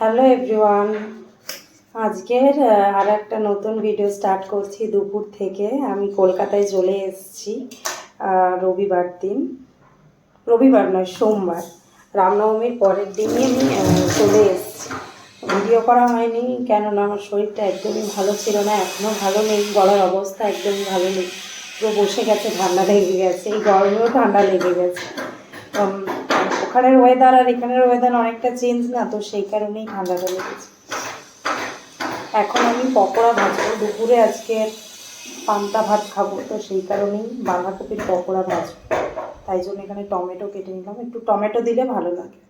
Hello everyone আজকের আর একটা নতুন ভিডিও স্টার্ট করছি দুপুর থেকে। আমি কলকাতায় চলে এসেছি রবিবার দিন। রবিবার নয়, সোমবার। রামনবমীর পরের দিনই আমি চলে এসেছি। ভিডিও করা হয়নি, কেননা আমার শরীরটা একদমই ভালো ছিল না এখনও ভালো নেই, গলার অবস্থা একদমই ভালো নেই। পুরো বসে গেছে, ঠান্ডা লেগে গেছে, এই গরমেও ঠান্ডা লেগে গেছে। ওখানের ওয়েদার আর এখানের ওয়েদার অনেকটা চেঞ্জ না, তো সেই কারণেই ঠান্ডাটা লেগেছে এখন আমি পকোড়া ভাজবো, দুপুরে আজকে পান্তা ভাত খাব, তো সেই কারণেই বাঁধাকপির পকোড়া ভাজবো। তাই জন্য এখানে টমেটো কেটে নিলাম, একটু টমেটো দিলে ভালো লাগে।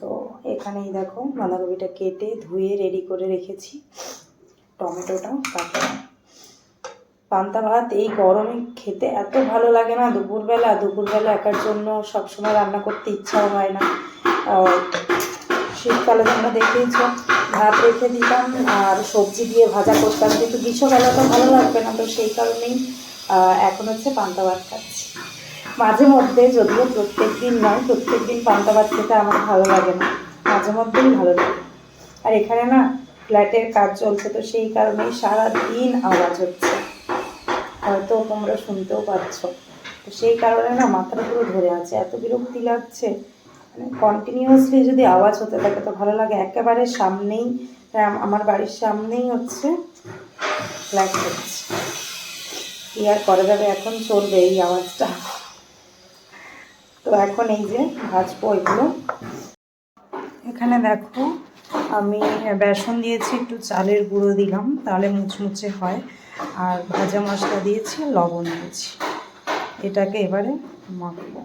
তো এখানেই দেখো বাঁধাকপিটা কেটে ধুয়ে রেডি করে রেখেছি। টমেটোটাও কাটলাম। পান্তা ভাত এই গরমে খেতে এত ভালো লাগে না। দুপুরবেলা দুপুরবেলা একার জন্য সবসময় রান্না করতে ইচ্ছাও হয় না। শীতকালে তোমরা দেখেইছ, ভাত রেখে দিতাম আর সবজি দিয়ে ভাজা করতাম। কিন্তু গ্রীষ্মকালে তো ভালো লাগবে না, তো সেই কারণেই এখন হচ্ছে পান্তা ভাত খাচ্ছি। মাঝে মধ্যে, যদিও প্রত্যেক দিন নয়, প্রত্যেক দিন পান্তা ভাত খেতে আমার ভালো লাগে না। মাঝে মধ্যেই ভালো লাগে। আর এখানে না, ফ্ল্যাটের কাজ চলছে, তো সেই কারণেই সারা দিন আওয়াজ হচ্ছে। হয়তো তোমরা শুনতেও পাচ্ছ। তো সেই কারণে না মাথাটা পুরো ধরে আছে, এত বিরক্তি লাগছে। মানে কন্টিনিউয়াসলি যদি আওয়াজ হতে থাকে তো ভালো লাগে। একেবারে সামনেই, আম- আমার বাড়ির সামনেই হচ্ছে ফ্ল্যাট হচ্ছে কি আর করা যাবে? এখন চলবে এই আওয়াজটা। তো এখন এই যে ভাজবো এগুলো। এখানে দেখো আমি বেসন দিয়েছি, একটু চালের গুঁড়ো দিলাম, তাহলে মুচমুচে হয়। আর ভাজা মশলা দিয়েছি, লবণ দিয়েছি। এটাকে এবারে মাখবো।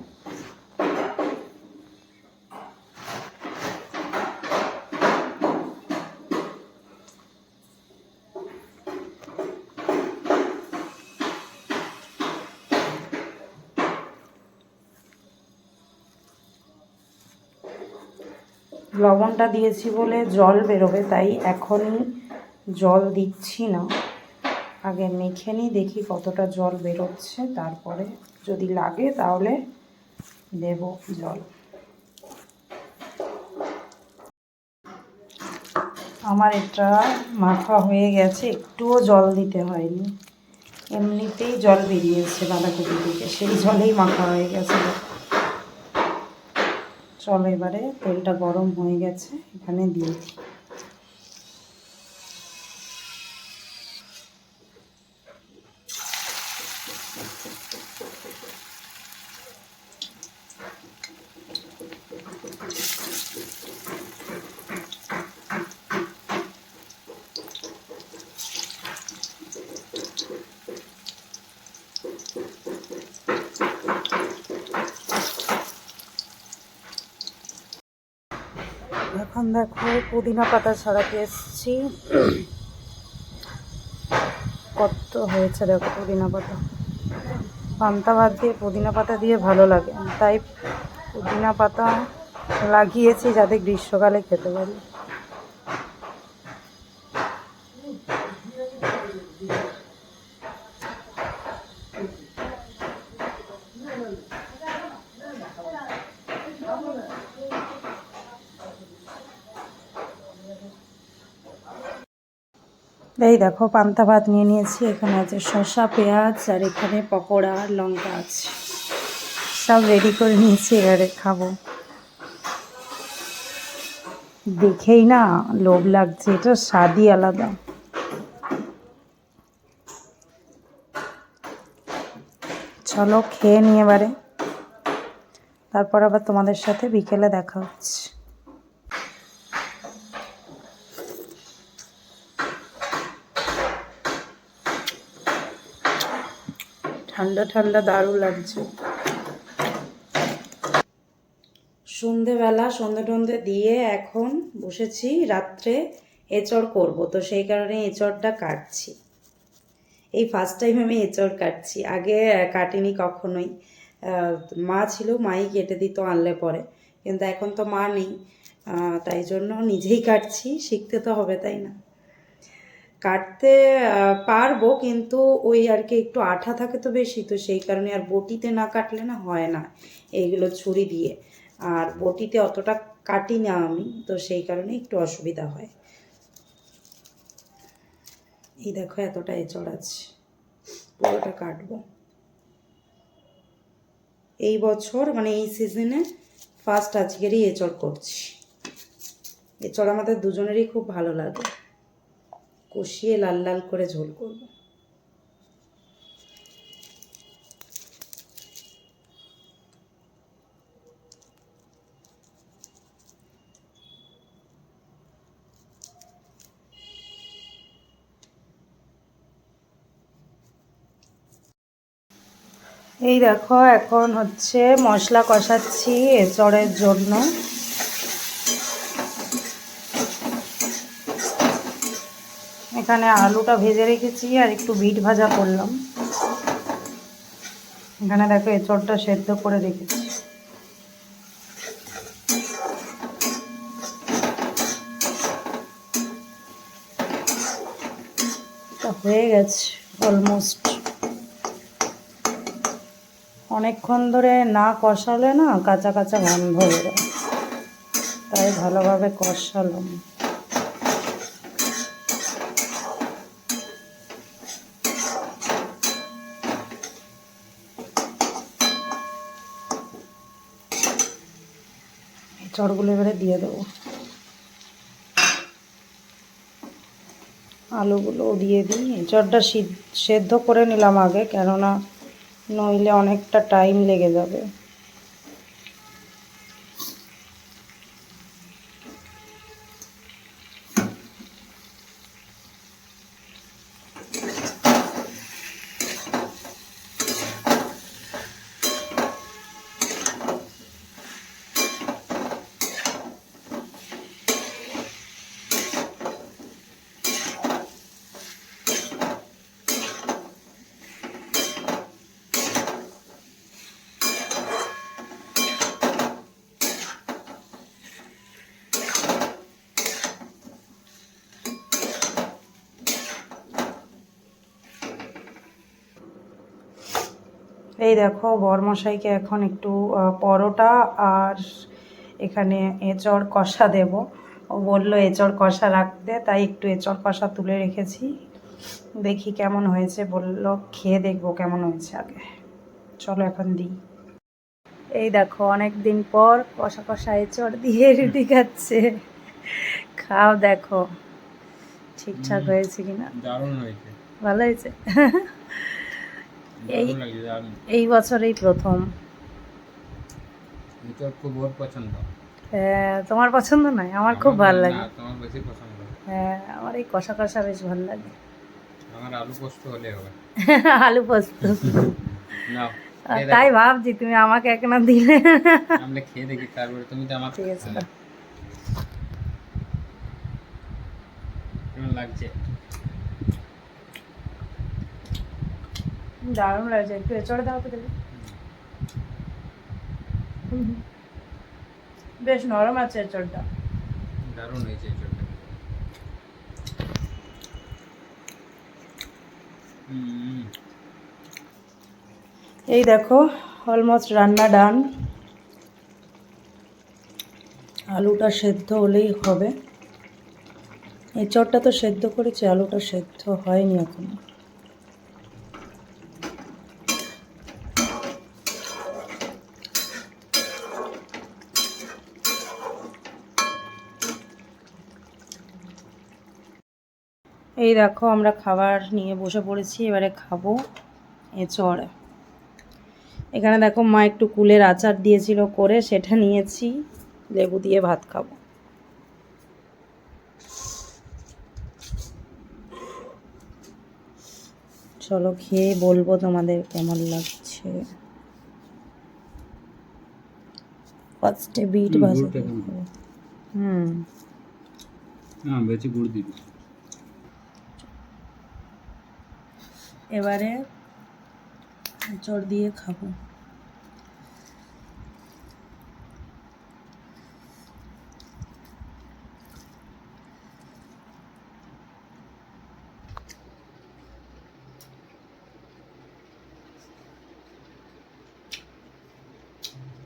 লবণটা দিয়েছি বলে জল বেরোবে, তাই এখনই জল দিচ্ছি না। আগে মেখে নিই, দেখি কতটা জল বেরোচ্ছে, তারপরে যদি লাগে তাহলে দেব জল। আমার এটা মাখা হয়ে গেছে, একটুও জল দিতে হয়নি। এমনিতেই জল বেরিয়েছে বাঁধাকপি থেকে, সেই জলেই মাখা হয়ে গেছে। চলো এবারে তেলটা গরম হয়ে গেছে এখানে দিয়ে দিই। এখন দেখো, পুদিনা পাতা ছাড়া এসেছি কত হয়েছে দেখো পুদিনা পাতা। পান্তা ভাত দিয়ে পুদিনা পাতা দিয়ে ভালো লাগে। তাই পুদিনা পাতা লাগিয়েছি যাতে গ্রীষ্মকালে খেতে পারি। এই দেখো, পান্তা ভাত নিয়ে নিয়েছি। এখানে আছে শসা, পেঁয়াজ, আর এখানে পকোড়া লঙ্কা আছে। সব রেডি করে নিয়েছি, এবারে খাব। দেখেই না, লোভ লাগছে। এটা স্বাদই আলাদা। চলো, খেয়ে নিয়ে এবারে। তারপর আবার তোমাদের সাথে বিকেলে দেখা হচ্ছে। ঠান্ডা ঠান্ডা দারুণ লাগছে। সন্ধেবেলা, সন্ধে টন্ধে দিয়ে এখন বসেছি, রাত্রে এঁচড় করব। তো সেই কারণে এঁচড়টা কাটছি। এই ফার্স্ট টাইম আমি এঁচড় কাটছি। আগে কাটিনি কখনোই। মা ছিল, মাই কেটে দিত, আনলে পরে। কিন্তু এখন তো মা নেই। তাই জন্য নিজেই কাটছি। শিখতে তো হবে, তাই না? কাটতে পারব, কিন্তু ওই আর কি একটু আঠা থাকে তো বেশি, তো সেই কারণে আর বটিতে না কাটলে না হয় না এইগুলো ছুরি দিয়ে। আর বটিতে অতটা কাটি না আমি, তো সেই কারণে একটু অসুবিধা হয়। এই দেখো এতটা এঁচড় আছে, পুরোটা কাটবো। এই বছর মানে এই সিজনে ফার্স্ট আজকেরই এঁচড় করছি। এঁচড় আমাদের দুজনেরই খুব ভালো লাগে। কষিয়ে লাল লাল করে ঝোল করব। এই দেখো এখন হচ্ছে মশলা কষাচ্ছি এঁচড়ের জন্য। এখানে আলুটা ভেজে রেখেছি আর একটু বিট ভাজা করলাম। এখানে দেখো এঁচড়টা সেদ্ধ করে রেখেছি। হয়ে গেছে অলমোস্ট অনেকক্ষণ ধরে না কষালে না কাঁচা কাঁচা গন্ধ বেরোয়। তাই ভালোভাবে কষালাম। চড়গুলো এবারে দিয়ে দেবো। আলুগুলো দিয়ে দিই। চটটা সিদ্ধ করে নিলাম আগে, কেননা নইলে অনেকটা টাইম লেগে যাবে। এই দেখো বরমশাইকে এখন একটু পরোটা আর এখানে এঁচড় কষা দেব। ও বলল এঁচড় কষা রাখতে। তাই একটু এঁচড় কষা তুলে রেখেছি। দেখি কেমন হয়েছে। বলল খেয়ে দেখব কেমন হয়েছে আগে। চলো এখন দিই। এই দেখো অনেক দিন পর কষা কষা এঁচড় দিয়ে রুটি খাচ্ছে। খাও দেখো ঠিকঠাক হয়েছে কিনা? দারুণ হয়েছে। ভালো হয়েছে? এই- এই বছরেই প্রথম। এটা খুব ওর পছন্দ। হ্যাঁ, তোমার পছন্দ নয়? আমার খুব ভালো লাগে। তোমার বেশি পছন্দ। হ্যাঁ আমার এই কষা কষা বেশ ভালো লাগে। আমার আলু পোস্ত হলে হবে। আলু পোস্ত। তাই ভাবছি তুমি আমাকে একনা দিলে। আমরা খেয়ে দেখি তারপরে তুমি তো আমার ঠিক আছে কেমন লাগছে? দারুণ লাগছে একটু এচড়ে দাও তো বেশ নরম আছে এচড়টা। দারুণ হয়েছে এই এই দেখো অলমোস্ট রান্না ডান আলুটা সেদ্ধ হলেই হবে। এঁচড়টা তো সেদ্ধ করেছি আলুটা সেদ্ধ হয়নি এখনও। এই দেখো আমরা খাবার নিয়ে বসে পড়েছি এবারে খাব এঁচড়। এখানে দেখো মা একটু কুলের আচার দিয়েছিল করে সেটা নিয়েছি লেবু দিয়ে ভাত খাব। চলো খেয়ে বলব তোমাদের কেমন লাগছে। ফার্স্টে বিট হুম, ভাজা হ্যাঁ বেশি গুড় দিবি। এবারে চড় দিয়ে খাব।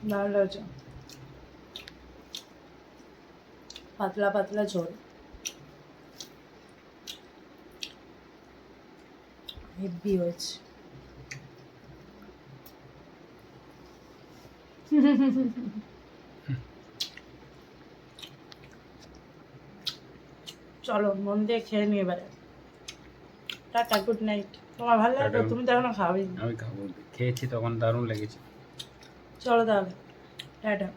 দারুণ লাগছে। পাতলা পাতলা ঝোল। হেভি হয়েছে। চলো মন দিয়ে খেয়ে নিয়ে এবারে। টাটা গুড নাইট তোমার ভালো লাগল তুমি তো এখনও খাওয়াই আমি খাব। খেয়েছি তখন দারুণ লেগেছে। চলো তাহলে। টাটা।